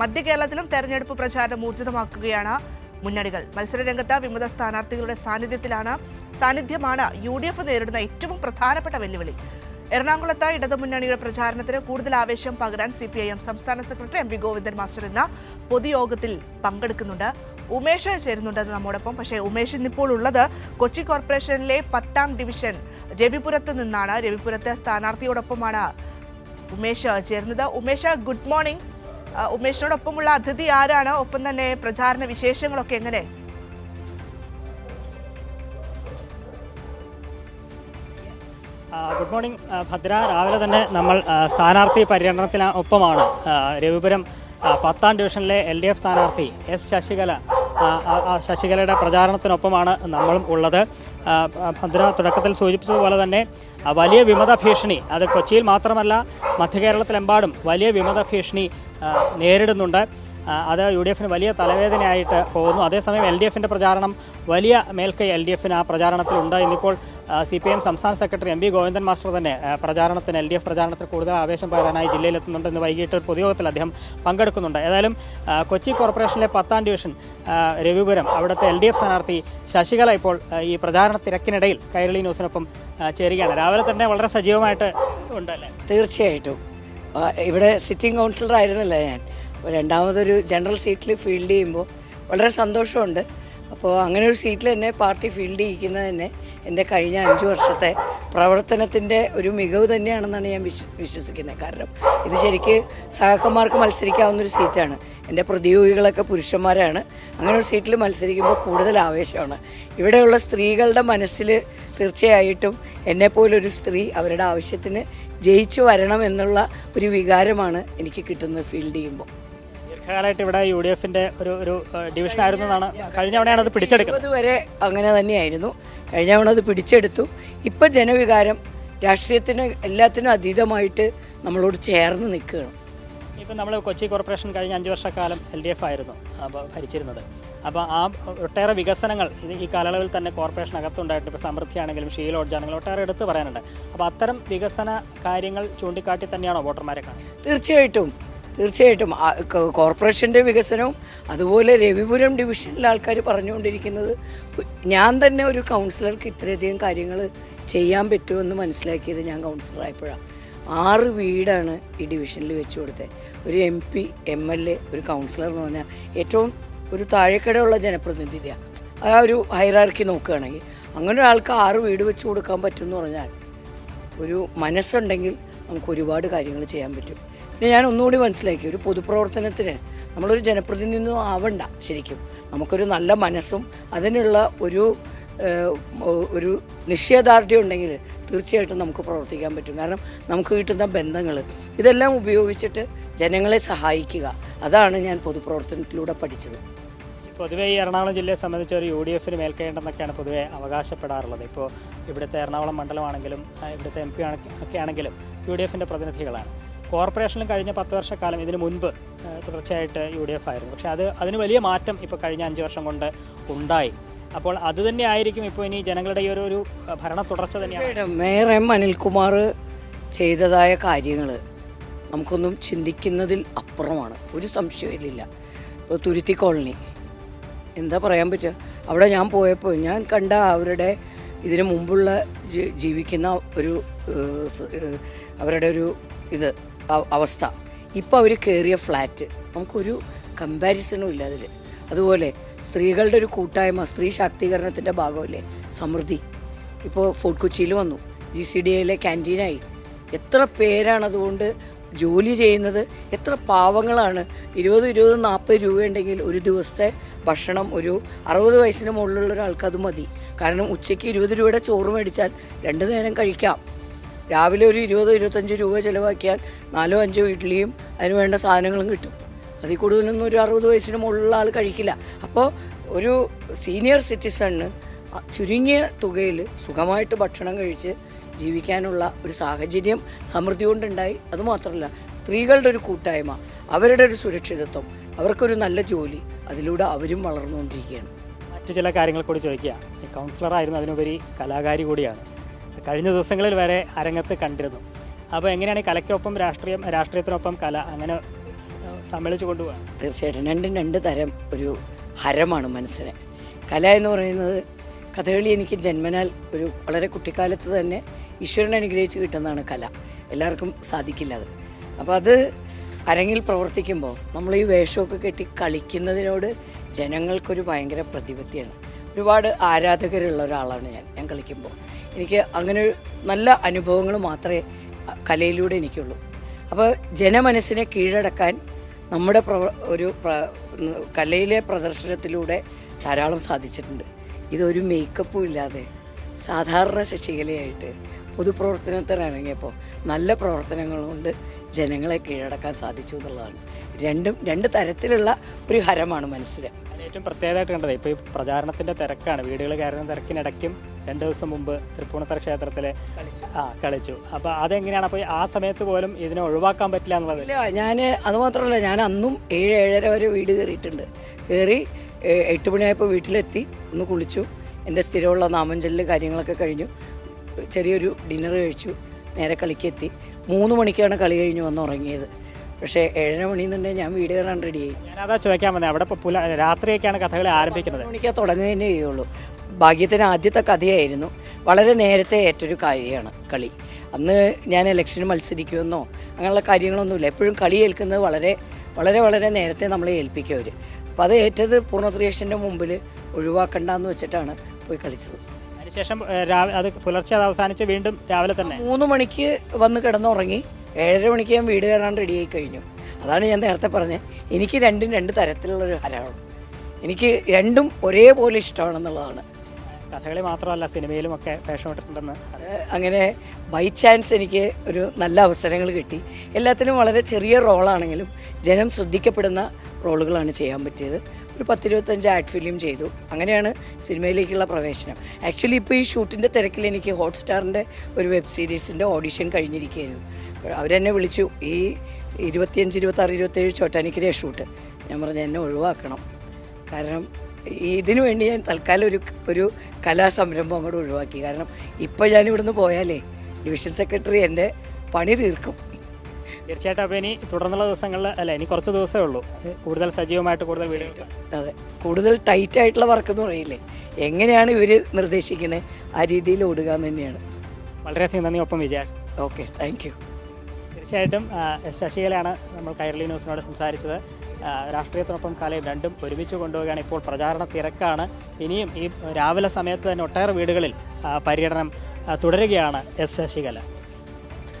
മധ്യ കേരളത്തിലും തെരഞ്ഞെടുപ്പ് പ്രചാരണം ഊർജിതമാക്കുകയാണ്. മുന്നണികൾ മത്സരരംഗത്ത് വിമത സ്ഥാനാർത്ഥികളുടെ സാന്നിധ്യത്തിലാണ്. സാന്നിധ്യമാണ് യു ഡി എഫ് നേരിടുന്ന ഏറ്റവും പ്രധാനപ്പെട്ട വെല്ലുവിളി. എറണാകുളത്ത് ഇടതുമുന്നണിയുടെ പ്രചാരണത്തിന് കൂടുതൽ ആവേശം പകരാൻ സി പി ഐ എം സംസ്ഥാന secretary M V Govindan master എന്ന പൊതുയോഗത്തിൽ പങ്കെടുക്കുന്നുണ്ട്. ഉമേഷ് ചേരുന്നുണ്ട് നമ്മോടൊപ്പം. പക്ഷേ ഉമേഷ് ഇന്നിപ്പോൾ ഉള്ളത് കൊച്ചി കോർപ്പറേഷനിലെ പത്താം ഡിവിഷൻ രവിപുരത്ത് നിന്നാണ്. രവിപുരത്തെ സ്ഥാനാർത്ഥിയോടൊപ്പമാണ് ഉമേഷ് ചേരുന്നത്. Umesh good morning. ഉമേഷിനോടൊപ്പമുള്ള അതിഥി ആരാണ്? ഒപ്പം തന്നെ പ്രചാരണ വിശേഷങ്ങളൊക്കെ എങ്ങനെ? Good morning. ഭദ്ര രാവിലെ തന്നെ നമ്മൾ സ്ഥാനാർത്ഥി പര്യടനത്തിന് ഒപ്പമാണ്. രവിപുരം പത്താം ഡിവിഷനിലെ എൽ ഡി എഫ് സ്ഥാനാർത്ഥി എസ് ശശികല ശശികലയുടെ പ്രചാരണത്തിനൊപ്പമാണ് നമ്മളും ഉള്ളത്. ഭദ്ര തുടക്കത്തിൽ സൂചിപ്പിച്ചതുപോലെ തന്നെ വലിയ വിമത ഭീഷണി അത് കൊച്ചിയിൽ മാത്രമല്ല മധ്യകേരളത്തിലെമ്പാടും വലിയ വിമത ഭീഷണി നേരിടുന്നുണ്ട്. അത് യു ഡി എഫിന് വലിയ തലവേദനയായിട്ട് പോകുന്നു. അതേസമയം എൽ ഡി എഫിന്റെ പ്രചാരണം വലിയ മേൽക്കൈ എൽ ഡി എഫിന് ആ പ്രചാരണത്തിലുണ്ട് ഇന്നിപ്പോൾ സി പി എം സംസ്ഥാന secretary M V Govindan master തന്നെ പ്രചാരണത്തിന് എൽ ഡി എഫ് പ്രചാരണത്തിന് കൂടുതൽ ആവേശം പകരാനായി ജില്ലയിലെത്തുന്നുണ്ട്. ഇന്ന് വൈകിട്ട് പൊതുയോഗത്തിൽ അദ്ദേഹം പങ്കെടുക്കുന്നുണ്ട്. ഏതായാലും കൊച്ചി കോർപ്പറേഷനിലെ പത്താം ഡിവിഷൻ രവിപുരം അവിടുത്തെ എൽ ഡി എഫ് സ്ഥാനാർത്ഥി ശശികല ഇപ്പോൾ ഈ പ്രചാരണ തിരക്കിനിടയിൽ കൈരളി ന്യൂസിനൊപ്പം ചേരുകയാണ്. രാവിലെ തന്നെ വളരെ സജീവമായിട്ട് ഉണ്ടല്ലേ? തീർച്ചയായിട്ടും. ഇവിടെ സിറ്റിംഗ് കൗൺസിലർ ആയിരുന്നില്ല ഞാൻ. രണ്ടാമതൊരു ജനറൽ സീറ്റിൽ ഫീൽഡ് ചെയ്യുമ്പോൾ വളരെ സന്തോഷമുണ്ട്. അപ്പോൾ അങ്ങനെ ഒരു സീറ്റിൽ തന്നെ പാർട്ടി ഫീൽഡ് ചെയ്യിക്കുന്നത് തന്നെ എന്റെ കഴിഞ്ഞ അഞ്ച് വർഷത്തെ പ്രവർത്തനത്തിന്റെ ഒരു മികവ് തന്നെയാണെന്നാണ് ഞാൻ വിശ്വസിക്കുന്നത്. കാരണം ഇത് ശരിക്ക് സഹാക്കന്മാർക്ക് മത്സരിക്കാവുന്നൊരു സീറ്റാണ് എന്റെ പ്രതിയോഗികളൊക്കെ പുരുഷന്മാരാണ്. അങ്ങനെ ഒരു സീറ്റിൽ മത്സരിക്കുമ്പോൾ കൂടുതൽ ആവേശമാണ്. ഇവിടെയുള്ള സ്ത്രീകളുടെ മനസ്സിൽ തീർച്ചയായിട്ടും എന്നെപ്പോലൊരു സ്ത്രീ അവരുടെ ആവശ്യത്തിന് ജയിച്ചു വരണം എന്നുള്ള ഒരു വികാരമാണ് എനിക്ക് കിട്ടുന്നത് ഫീൽഡ് ചെയ്യുമ്പോൾ. ദീർഘകാലമായിട്ട് ഇവിടെ യു ഡി എഫിന്റെ ഒരു ഒരു ഡിവിഷൻ ആയിരുന്നു എന്നാണ് കഴിഞ്ഞ തവണയാണ് അത് പിടിച്ചെടുക്കുന്നത്. വരെ അങ്ങനെ തന്നെയായിരുന്നു. കഴിഞ്ഞ തവണ അത് പിടിച്ചെടുത്തു. ഇപ്പം ജനവികാരം രാഷ്ട്രീയത്തിന് എല്ലാത്തിനും അതീതമായിട്ട് നമ്മളോട് ചേർന്ന് നിൽക്കുകയാണ്. ഇപ്പം നമ്മൾ കൊച്ചി കോർപ്പറേഷൻ കഴിഞ്ഞ അഞ്ച് വർഷക്കാലം എൽ ഡി എഫ് ആയിരുന്നു അപ്പോൾ ഭരിച്ചിരുന്നത്. അപ്പോൾ ആ ഒട്ടേറെ വികസനങ്ങൾ ഇത് ഈ കാലയളവിൽ തന്നെ കോർപ്പറേഷൻ അകത്തുണ്ടായിട്ടുണ്ട്. ഇപ്പോൾ സമൃദ്ധിയാണെങ്കിലും ഷീ ലോഡ്ജ് ആണെങ്കിലും ഒട്ടേറെ എടുത്ത് പറയാനുണ്ട്. അപ്പോൾ അത്തരം വികസന കാര്യങ്ങൾ ചൂണ്ടിക്കാട്ടി തന്നെയാണോ വോട്ടർമാരെ കാണുന്നത്? തീർച്ചയായിട്ടും തീർച്ചയായിട്ടും. കോർപ്പറേഷന്റെ വികസനവും അതുപോലെ രവിപുരം ഡിവിഷനിലെ ആൾക്കാർ പറഞ്ഞുകൊണ്ടിരിക്കുന്നത് ഞാൻ തന്നെ ഒരു കൗൺസിലർക്ക് ഇത്രയധികം കാര്യങ്ങൾ ചെയ്യാൻ പറ്റുമെന്ന് മനസ്സിലാക്കിയത് ഞാൻ കൗൺസിലർ ആയപ്പോഴാണ് ആറ് വീടാണ് ഈ ഡിവിഷനിൽ വെച്ച് കൊടുത്തത്. ഒരു M P M L A ഒരു കൗൺസിലർ എന്ന് പറഞ്ഞാൽ ഏറ്റവും ഒരു താഴെക്കടയുള്ള ജനപ്രതിനിധിയാണ് ആ ഒരു ഹൈറാർക്കി നോക്കുകയാണെങ്കിൽ അങ്ങനെ ഒരാൾക്ക് ആറ് വീട് വെച്ച് കൊടുക്കാൻ പറ്റും എന്ന് പറഞ്ഞാൽ ഒരു മനസ്സുണ്ടെങ്കിൽ നമുക്ക് ഒരുപാട് കാര്യങ്ങൾ ചെയ്യാൻ പറ്റും. പിന്നെ ഞാൻ ഒന്നുകൂടി മനസ്സിലാക്കി ഒരു പൊതുപ്രവർത്തനത്തിന് നമ്മളൊരു ജനപ്രതിനിധിയൊന്നും ആവണ്ട ശരിക്കും. നമുക്കൊരു നല്ല മനസ്സും അതിനുള്ള ഒരു ഒരു നിശ്ചയദാർഢ്യം ഉണ്ടെങ്കിൽ തീർച്ചയായിട്ടും നമുക്ക് പ്രവർത്തിക്കാൻ പറ്റും. കാരണം നമുക്ക് കിട്ടുന്ന ബന്ധങ്ങൾ ഇതെല്ലാം ഉപയോഗിച്ചിട്ട് ജനങ്ങളെ സഹായിക്കുക. അതാണ് ഞാൻ പൊതുപ്രവർത്തനത്തിലൂടെ പഠിച്ചത്. പൊതുവേ ഈ എറണാകുളം ജില്ലയെ സംബന്ധിച്ച് ഒരു യു ഡി എഫിന് മേൽക്കേണ്ടെന്നൊക്കെയാണ് പൊതുവെ അവകാശപ്പെടാറുള്ളത്. ഇപ്പോൾ ഇവിടുത്തെ എറണാകുളം മണ്ഡലമാണെങ്കിലും ഇവിടുത്തെ എം പി ഒക്കെ ആണെങ്കിലും യു ഡി എഫിന്റെ പ്രതിനിധികളാണ്. കോർപ്പറേഷനിലും കഴിഞ്ഞ പത്ത് വർഷക്കാലം ഇതിനു മുൻപ് തുടർച്ചയായിട്ട് യു ഡി എഫ് ആയിരുന്നു. പക്ഷേ അത് അതിന് വലിയ മാറ്റം ഇപ്പോൾ കഴിഞ്ഞ അഞ്ച് വർഷം കൊണ്ട് ഉണ്ടായി. അപ്പോൾ അത് തന്നെ ആയിരിക്കും ഇപ്പോൾ ഇനി ജനങ്ങളുടെ ഈ ഒരു ഒരു ഭരണ തുടർച്ച തന്നെയാണ്. മേയർ എം അനിൽകുമാർ ചെയ്തതായ കാര്യങ്ങൾ നമുക്കൊന്നും ചിന്തിക്കുന്നതിൽ അപ്പുറമാണ്. ഒരു സംശയമില്ല ഇപ്പോൾ തുരുത്തി കോളനി. എന്താ പറയാൻ പറ്റുക? അവിടെ ഞാൻ പോയപ്പോൾ ഞാൻ കണ്ട അവരുടെ ഇതിനു മുമ്പുള്ള ജീവിക്കുന്ന ഒരു അവരുടെ ഒരു ഇത് അവസ്ഥ. ഇപ്പോൾ അവർ കയറിയ ഫ്ലാറ്റ്. നമുക്കൊരു കമ്പാരിസണും ഇല്ല അതിൽ. അതുപോലെ സ്ത്രീകളുടെ ഒരു കൂട്ടായ്മ സ്ത്രീ ശാക്തീകരണത്തിന്റെ ഭാഗമല്ലേ? സമൃദ്ധി. ഇപ്പോൾ ഫോർട്ട് കൊച്ചിയിൽ വന്നു. ജി സി ഡി എയിലെ ക്യാന്റീനായി. എത്ര പേരാണതുകൊണ്ട് ജോലി ചെയ്യുന്നത്? എത്ര പാവങ്ങളാണ്? ഇരുപത് ഇരുപത് നാൽപ്പത് രൂപ ഉണ്ടെങ്കിൽ ഒരു ദിവസത്തെ ഭക്ഷണം ഒരു അറുപത് വയസ്സിന് മുകളിലുള്ള ഒരാൾക്ക് അത് മതി. കാരണം ഉച്ചയ്ക്ക് ഇരുപത് രൂപയുടെ ചോറ് മേടിച്ചാൽ രണ്ട് നേരം കഴിക്കാം. രാവിലെ ഒരു ഇരുപത് ഇരുപത്തഞ്ച് രൂപ ചിലവാക്കിയാൽ നാലോ അഞ്ചോ ഇഡ്ഡലിയും അതിന് വേണ്ട സാധനങ്ങളും കിട്ടും. അതിൽ കൂടുതലൊന്നും ഒരു അറുപത് വയസ്സിന് മുകളിലുള്ള ആൾ കഴിക്കില്ല. അപ്പോൾ ഒരു സീനിയർ സിറ്റിസണിന് ചുരുങ്ങിയ തുകയിൽ സുഖമായിട്ട് ഭക്ഷണം കഴിച്ച് ജീവിക്കാനുള്ള ഒരു സാഹചര്യം സമൃദ്ധി കൊണ്ടുണ്ടായി അതുമാത്രമല്ല സ്ത്രീകളുടെ ഒരു കൂട്ടായ്മ അവരുടെ ഒരു സുരക്ഷിതത്വം അവർക്കൊരു നല്ല ജോലി അതിലൂടെ അവരും വളർന്നുകൊണ്ടിരിക്കുകയാണ്. മറ്റു ചില കാര്യങ്ങൾ കൂടി ചോദിക്കുക. കൗൺസിലറായിരുന്നു അതിനുപരി കലാകാരി കൂടിയാണ്. കഴിഞ്ഞ ദിവസങ്ങളിൽ വരെ അരങ്ങത്ത് കണ്ടിരുന്നു. അപ്പോൾ എങ്ങനെയാണ് കലയ്ക്കൊപ്പം രാഷ്ട്രീയം രാഷ്ട്രീയത്തിനൊപ്പം കല അങ്ങനെ സമ്മേളിച്ചു കൊണ്ടുപോകാം തീർച്ചയായിട്ടും. രണ്ടും രണ്ട് തരം ഒരു ഹരമാണ് മനസ്സിന്. കല എന്ന് പറയുന്നത് കഥകളി എനിക്ക് ജന്മനാൽ ഒരു വളരെ കുട്ടിക്കാലത്ത് തന്നെ ഈശ്വരൻ അനുഗ്രഹിച്ച് കിട്ടുന്നതാണ് കല. എല്ലാവർക്കും സാധിക്കില്ല അത്. അപ്പോൾ അത് അരങ്ങിൽ പ്രവർത്തിക്കുമ്പോൾ നമ്മൾ ഈ വേഷമൊക്കെ കെട്ടി കളിക്കുന്നതിനോട് ജനങ്ങൾക്കൊരു ഭയങ്കര പ്രതിപത്തിയാണ്. ഒരുപാട് ആരാധകരുള്ള ഒരാളാണ് ഞാൻ. ഞാൻ കളിക്കുമ്പോൾ എനിക്ക് അങ്ങനെ നല്ല അനുഭവങ്ങൾ മാത്രമേ കലയിലൂടെ എനിക്കുള്ളൂ. അപ്പോൾ ജനമനസ്സിനെ കീഴടക്കാൻ നമ്മുടെ ഒരു കലയിലെ പ്രദർശനത്തിലൂടെ ധാരാളം സാധിച്ചിട്ടുണ്ട്. ഇതൊരു മേക്കപ്പും ഇല്ലാതെ സാധാരണ ശശികലയായിട്ട് പൊതുപ്രവർത്തനത്തിനിറങ്ങിയപ്പോൾ നല്ല പ്രവർത്തനങ്ങൾ കൊണ്ട് ജനങ്ങളെ കീഴടക്കാൻ സാധിച്ചു എന്നുള്ളതാണ്. രണ്ടും രണ്ട് തരത്തിലുള്ള ഒരു ഹരമാണ് മനസ്സിൽ ഏറ്റവും പ്രത്യേകമായിട്ട് കണ്ടത് ഇപ്പോൾ ഈ പ്രചാരണത്തിന്റെ തിരക്കാണ്. വീടുകൾ കയറുന്ന തിരക്കിനിടയ്ക്കും രണ്ട് ദിവസം മുമ്പ് തൃപ്പൂണിത്തറ ക്ഷേത്രത്തിൽ ആ കളിച്ചു. അപ്പോൾ അതെങ്ങനെയാണ്? അപ്പോൾ ആ സമയത്ത് പോലും ഇതിനെ ഒഴിവാക്കാൻ പറ്റില്ല എന്നുള്ളത്? ഇല്ല ഞാൻ അതുമാത്രമല്ല ഞാൻ അന്നും ഏഴ് ഏഴര വരെ വീട് കയറിയിട്ടുണ്ട്. കയറി എട്ട് മണിയായപ്പോൾ വീട്ടിലെത്തി ഒന്ന് കുളിച്ചു. എന്റെ സ്ഥിരമുള്ള നാമഞ്ചലിൽ കാര്യങ്ങളൊക്കെ കഴിഞ്ഞു. ചെറിയൊരു ഡിന്നർ കഴിച്ചു. നേരെ കളിക്കെത്തി. മൂന്ന് മണിക്കാണ് കളി കഴിഞ്ഞ് വന്ന് ഉറങ്ങിയത്. പക്ഷേ ഏഴര മണിന്നുണ്ടെങ്കിൽ ഞാൻ വീട് കയറാൻ റെഡിയായി ഞാനതാ ചോദിക്കാൻ വന്നത് അവിടെ ഇപ്പോൾ പുല രാത്രിയൊക്കെയാണ് കഥകളി ആരംഭിക്കുന്നത്. എനിക്ക് മണിക്കാ തുടങ്ങുന്നതന്നെ ചെയ്യുള്ളൂ ഭാഗ്യത്തിന് ആദ്യത്തെ കഥയായിരുന്നു. വളരെ നേരത്തെ ഏറ്റൊരു കാര്യമാണ് കളി. അന്ന് ഞാൻ ഇലക്ഷന് മത്സരിക്കുമെന്നോ അങ്ങനെയുള്ള കാര്യങ്ങളൊന്നുമില്ല. എപ്പോഴും കളി ഏൽക്കുന്നത് വളരെ വളരെ വളരെ നേരത്തെ നമ്മളെ ഏൽപ്പിക്കും അവർ അപ്പോൾ അത് ഏറ്റത് പൂർണത്രിയേഷന്റെ മുമ്പിൽ ഒഴിവാക്കണ്ടെന്ന് വെച്ചിട്ടാണ് പോയി കളിച്ചത്. അതിനുശേഷം രാവിലെ അത് പുലർച്ചെ അത് അവസാനിച്ച് വീണ്ടും രാവിലെ തന്നെ? മൂന്ന് മണിക്ക് വന്ന് കിടന്നുറങ്ങി. ഏഴര മണിക്ക് ഞാൻ വീട് കയറാൻ റെഡിയായി കഴിഞ്ഞു. അതാണ് ഞാൻ നേരത്തെ പറഞ്ഞത് എനിക്ക് രണ്ടും രണ്ട് തരത്തിലുള്ളൊരു ഹരമാണ് എനിക്ക് രണ്ടും ഒരേപോലെ ഇഷ്ടമാണെന്നുള്ളതാണ്. കഥകളി മാത്രമല്ല സിനിമയിലും ഒക്കെ വേഷമിട്ടിട്ടുണ്ടെന്ന് അങ്ങനെ ബൈ ചാൻസ് എനിക്ക് ഒരു നല്ല അവസരങ്ങൾ കിട്ടി. എല്ലാത്തിനും വളരെ ചെറിയ റോളാണെങ്കിലും ജനം ശ്രദ്ധിക്കപ്പെടുന്ന റോളുകളാണ് ചെയ്യാൻ പറ്റിയത്. ഒരു പത്തിരുപത്തഞ്ച് ആഡ് ഫിലിം ചെയ്തു. അങ്ങനെയാണ് സിനിമയിലേക്കുള്ള പ്രവേശനം. ആക്ച്വലി ഇപ്പോൾ ഈ ഷൂട്ടിന്റെ തിരക്കിൽ എനിക്ക് ഹോട്ട്സ്റ്റാറിന്റെ ഒരു വെബ് സീരീസിന്റെ ഓഡിഷൻ കഴിഞ്ഞിരിക്കുകയായിരുന്നു. അവരെന്നെ വിളിച്ചു. ഈ ഇരുപത്തിയഞ്ച് ഇരുപത്താറ് ഇരുപത്തേഴ് ചോട്ടാനിക്കരെ ഷൂട്ട് ഞാൻ പറഞ്ഞു എന്നെ ഒഴിവാക്കണം. കാരണം ഇതിനു വേണ്ടി ഞാൻ തൽക്കാലം ഒരു ഒരു കലാസംരംഭം അങ്ങോട്ട് ഒഴിവാക്കി. കാരണം ഇപ്പോൾ ഞാൻ ഇവിടുന്ന് പോയാലേ ഡിവിഷൻ സെക്രട്ടറി എന്റെ പണി തീർക്കും. തീർച്ചയായിട്ടും അപ്പോൾ ഇനി തുടർന്നുള്ള ദിവസങ്ങളിൽ അല്ല ഇനി കുറച്ച് ദിവസമേ ഉള്ളൂ. കൂടുതൽ സജീവമായിട്ട് കൂടുതൽ വീഡിയോ അതെ. കൂടുതൽ ടൈറ്റ് ആയിട്ടുള്ള വർക്ക് എന്ന് പറയില്ലേ? എങ്ങനെയാണ് ഇവർ നിർദ്ദേശിക്കുന്നത്? ആ രീതിയിൽ ഓടുക എന്ന് തന്നെയാണ്. വളരെയധികം നന്ദി. ഒപ്പം വിജയാശ് ഓക്കെ. Thank you. തീർച്ചയായിട്ടും ശശികലയാണ് നമ്മൾ കൈരളി ന്യൂസിനോട് സംസാരിച്ചത്. രാഷ്ട്രീയത്തിനൊപ്പം കലയും രണ്ടും ഒരുമിച്ച് കൊണ്ടുപോവുകയാണ് ഇപ്പോൾ പ്രചാരണ തിരക്കാണ്. ഇനിയും ഈ രാവിലെ സമയത്ത് തന്നെ ഒട്ടേറെ വീടുകളിൽ പര്യടനം തുടരുകയാണ് എസ് ശശികല.